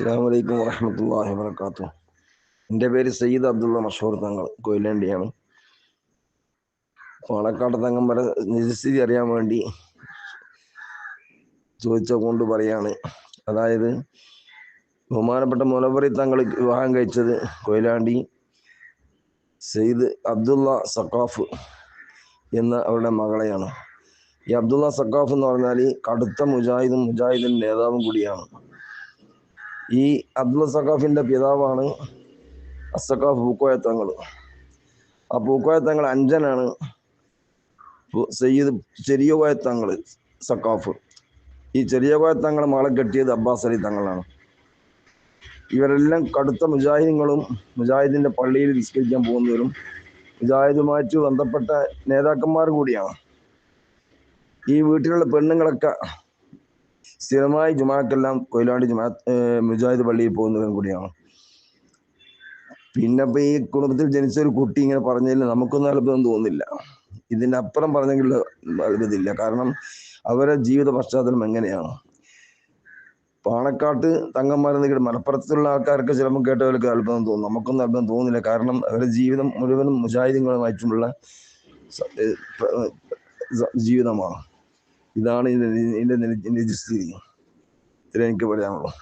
അസ്സാം വലൈക്കും വറഹമത്തല്ലാഹി വാത്തു എന്റെ പേര് സയ്യിദ് അബ്ദുള്ള മഷൂർ തങ്ങൾ കൊയിലാണ്ടിയാണ്. പാണക്കാട് തങ്ങം വരെ നിജസ്ഥിതി അറിയാൻ വേണ്ടി ചോദിച്ച കൊണ്ട് പറയാണ്. അതായത് ബഹുമാനപ്പെട്ട മുലവറി തങ്ങൾ വിവാഹം കഴിച്ചത് കൊയിലാണ്ടി സയ്യിദ് അബ്ദുള്ള സക്കാഫ് എന്ന അവരുടെ മകളെയാണ്. ഈ അബ്ദുള്ള സക്കാഫ് എന്ന് പറഞ്ഞാൽ കടുത്ത മുജാഹിദും മുജാഹിദിന്റെ നേതാവും കൂടിയാണ്. ഈ അബ്ദുൽ സഖാഫിന്റെ പിതാവാണ് അസഖാഫ് പൂക്കോയ തങ്ങൾ ആ പൂക്കോയ തങ്ങൾ അഞ്ചനാണ് സയ്യിദ് ചെറിയ കോയ തങ്ങൾ സക്കാഫ് ഈ ചെറിയ കോയ തങ്ങളെ മകളെ കെട്ടിയത് അബ്ബാസ് അലി തങ്ങളാണ്. ഇവരെല്ലാം കടുത്ത മുജാഹിദുകളും മുജാഹിദിന്റെ പള്ളിയിൽ നിസ്കരിക്കാൻ പോകുന്നവരും മുജാഹിദുമായിട്ട് ബന്ധപ്പെട്ട നേതാക്കന്മാർ കൂടിയാണ്. ഈ വീട്ടിലുള്ള പെണ്ണുങ്ങളൊക്കെ സ്ഥിരമായി ജുമാക്കെല്ലാം കൊയിലാണ്ടി ജുമാ മുജാഹിദ് പള്ളിയിൽ പോകുന്നവരും കൂടിയാണ്. പിന്നെ ഇപ്പൊ ഈ കുടുംബത്തിൽ ജനിച്ച ഒരു കുട്ടി ഇങ്ങനെ പറഞ്ഞതിൽ നമുക്കൊന്നും അത്ഭുതം തോന്നുന്നില്ല ഇതിന്റെ അപ്പുറം പറഞ്ഞെങ്കിൽ അത്ഭുതമില്ല. കാരണം അവരുടെ ജീവിത പശ്ചാത്തലം എങ്ങനെയാണ്? പാണക്കാട്ട് തങ്ങന്മാരെന്ന് കേട്ട് മലപ്പുറത്തുള്ള ആൾക്കാർക്ക് ചിലപ്പോൾ കേട്ടവർക്ക് അത്ഭുതം തോന്നും. നമുക്കൊന്നും അത്ഭുതം തോന്നുന്നില്ല കാരണം അവരുടെ ജീവിതം മുഴുവനും മുജാഹിദങ്ങളുമായിട്ടുള്ള ജീവിതമാണ്. ഇതാണ് നിജ- നിജസ്ഥിതി ഇത്രയും എനിക്ക് പറയാനുള്ളൂ.